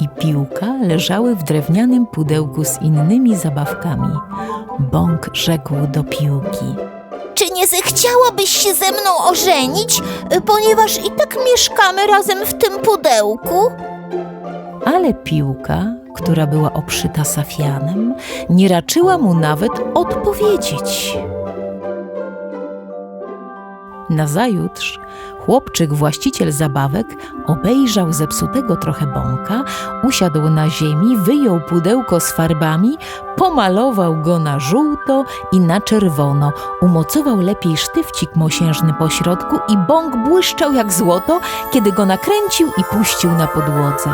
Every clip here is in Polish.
I piłka leżały w drewnianym pudełku z innymi zabawkami. Bąk rzekł do piłki. Czy nie zechciałabyś się ze mną ożenić, ponieważ i tak mieszkamy razem w tym pudełku? Ale piłka, która była obszyta safianem, nie raczyła mu nawet odpowiedzieć. Nazajutrz chłopczyk, właściciel zabawek, obejrzał zepsutego trochę bąka, usiadł na ziemi, wyjął pudełko z farbami, pomalował go na żółto i na czerwono, umocował lepiej sztywcik mosiężny po środku i bąk błyszczał jak złoto, kiedy go nakręcił i puścił na podłodze.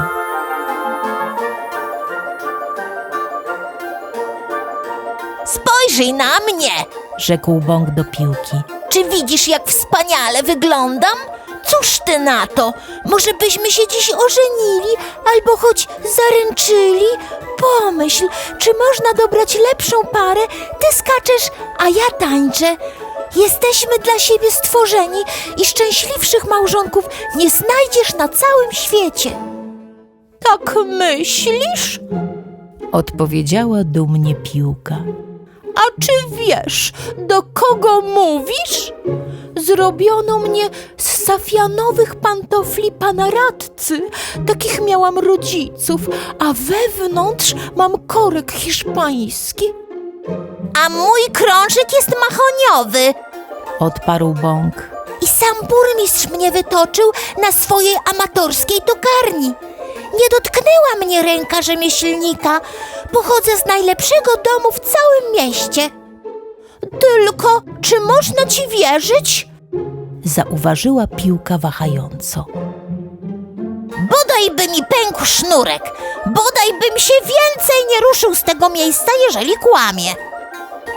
Spojrzyj na mnie! rzekł bąk do piłki. Czy widzisz, jak wspaniale wyglądam? Cóż ty na to? Może byśmy się dziś ożenili albo choć zaręczyli? Pomyśl, czy można dobrać lepszą parę? Ty skaczesz, a ja tańczę. Jesteśmy dla siebie stworzeni i szczęśliwszych małżonków nie znajdziesz na całym świecie. Tak myślisz? Odpowiedziała dumnie piłka. A czy wiesz, do kogo mówisz? Zrobiono mnie z safianowych pantofli pana radcy. Takich miałam rodziców, a wewnątrz mam korek hiszpański. A mój krążek jest mahoniowy. Odparł bąk. I sam burmistrz mnie wytoczył na swojej amatorskiej tokarni. Nie dotknęła mnie ręka rzemieślnika. Pochodzę z najlepszego domu w całym mieście. Tylko, czy można ci wierzyć? Zauważyła piłka wahająco. Bodaj by mi pękł sznurek. Bodaj bym się więcej nie ruszył z tego miejsca, jeżeli kłamie.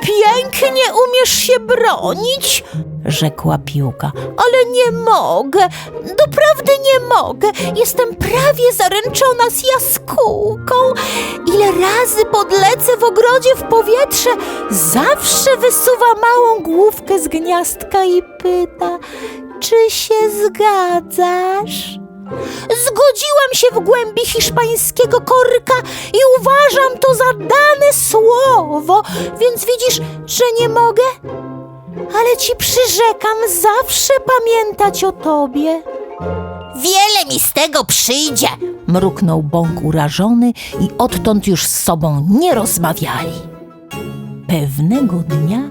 Pięknie umiesz się bronić, Rzekła piłka. ale nie mogę. Doprawdy nie mogę. Jestem prawie zaręczona z jaskółką. Ile razy podlecę w ogrodzie w powietrze, zawsze wysuwa małą główkę z gniazdka i pyta, czy się zgadzasz? Zgodziłam się w głębi hiszpańskiego korka i uważam to za dane słowo, więc widzisz, że nie mogę? ale ci przyrzekam zawsze pamiętać o tobie. Wiele mi z tego przyjdzie. Mruknął bąk urażony i odtąd już z sobą nie rozmawiali. Pewnego dnia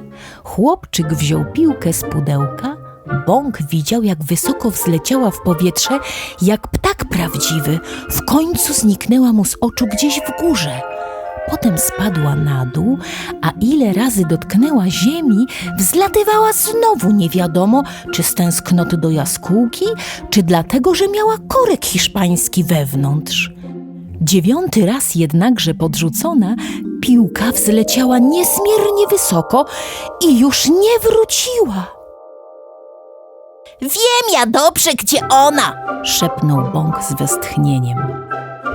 chłopczyk wziął piłkę z pudełka. Bąk widział, jak wysoko wzleciała w powietrze, jak ptak prawdziwy. W końcu zniknęła mu z oczu gdzieś w górze. Potem spadła na dół, a ile razy dotknęła ziemi, wzlatywała znowu nie wiadomo, czy z tęsknoty do jaskółki, czy dlatego, że miała korek hiszpański wewnątrz. Dziewiąty raz jednakże podrzucona, piłka wzleciała niezmiernie wysoko i już nie wróciła. Wiem ja dobrze, gdzie ona. Szepnął bąk z westchnieniem.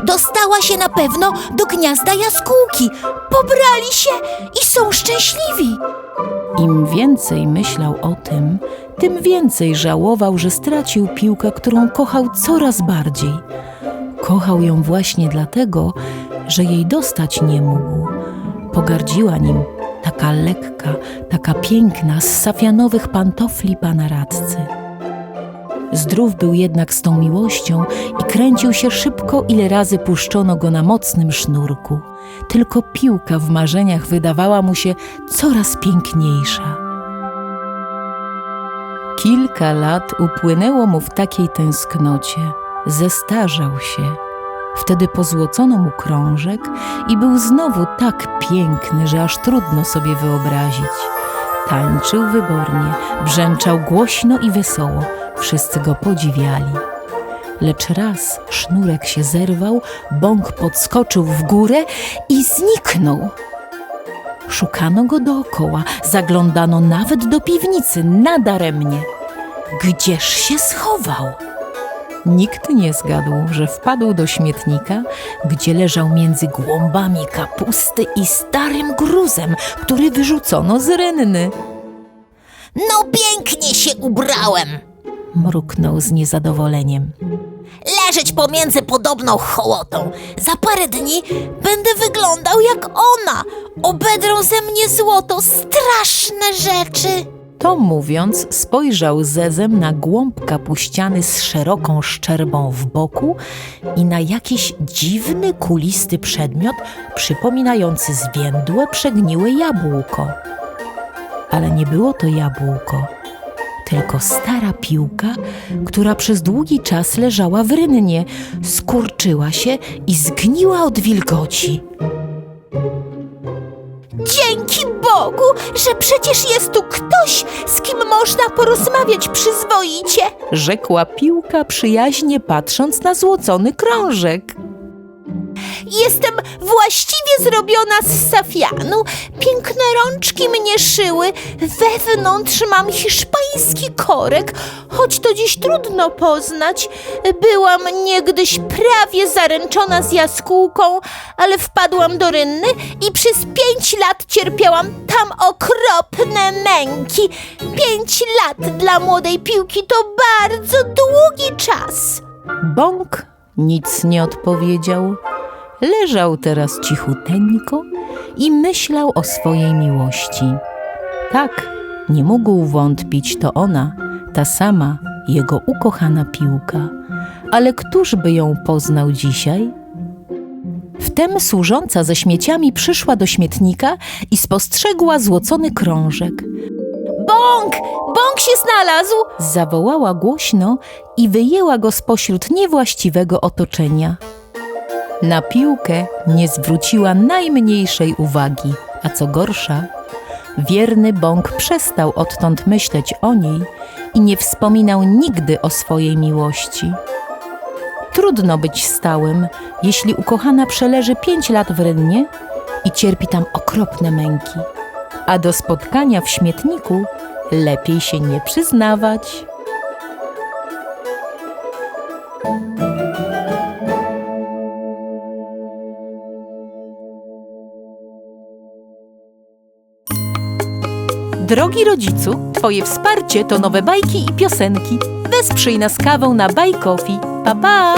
Dostała się na pewno do gniazda jaskółki. Pobrali się i są szczęśliwi. Im więcej myślał o tym, tym więcej żałował, że stracił piłkę, którą kochał coraz bardziej. Kochał ją właśnie dlatego, że jej dostać nie mógł. Pogardziła nim taka lekka, taka piękna, z safianowych pantofli pana radcy. Zdrów był jednak z tą miłością i kręcił się szybko, ile razy puszczono go na mocnym sznurku. Tylko piłka w marzeniach wydawała mu się coraz piękniejsza. Kilka lat upłynęło mu w takiej tęsknocie. Zestarzał się. Wtedy pozłocono mu krążek i był znowu tak piękny, że aż trudno sobie wyobrazić. Tańczył wybornie, brzęczał głośno i wesoło. Wszyscy go podziwiali. Lecz raz sznurek się zerwał, bąk podskoczył w górę i zniknął. Szukano go dookoła, zaglądano nawet do piwnicy, nadaremnie. Gdzież się schował? Nikt nie zgadł, że wpadł do śmietnika, gdzie leżał między głąbami kapusty i starym gruzem, który wyrzucono z rynny. No pięknie się ubrałem. Mruknął z niezadowoleniem. leżeć pomiędzy podobną hołotą. Za parę dni będę wyglądał jak ona. Obedrą ze mnie złoto, straszne rzeczy. To mówiąc, spojrzał Zezem na głąb kapuściany z szeroką szczerbą w boku i na jakiś dziwny, kulisty przedmiot przypominający zwiędłe, przegniłe jabłko. Ale nie było to jabłko, tylko stara piłka, która przez długi czas leżała w rynnie, skurczyła się i zgniła od wilgoci. Dzięki Bogu, że przecież jest tu ktoś, z kim można porozmawiać przyzwoicie. Rzekła piłka przyjaźnie patrząc na złocony krążek. Jestem właściwie zrobiona z safianu. Piękne rączki mnie szyły. Wewnątrz mam hiszpański korek, choć to dziś trudno poznać. Byłam niegdyś prawie zaręczona z jaskółką, ale wpadłam do rynny i przez pięć lat cierpiałam tam okropne męki. Pięć lat dla młodej piłki to bardzo długi czas. Bąk nic nie odpowiedział. Leżał teraz cichuteńko i myślał o swojej miłości. Tak, nie mógł wątpić, to ona, ta sama, jego ukochana piłka. Ale któż by ją poznał dzisiaj? Wtem służąca ze śmieciami przyszła do śmietnika i spostrzegła złocony krążek. Bąk! Bąk się znalazł! Zawołała głośno i wyjęła go spośród niewłaściwego otoczenia. Na piłkę nie zwróciła najmniejszej uwagi, a co gorsza, wierny bąk przestał odtąd myśleć o niej i nie wspominał nigdy o swojej miłości. Trudno być stałym, jeśli ukochana przeleży pięć lat w rynnie i cierpi tam okropne męki, a do spotkania w śmietniku lepiej się nie przyznawać. Drogi rodzicu, Twoje wsparcie to nowe bajki i piosenki. Wesprzyj nas kawą na Bajkofi. Pa, pa!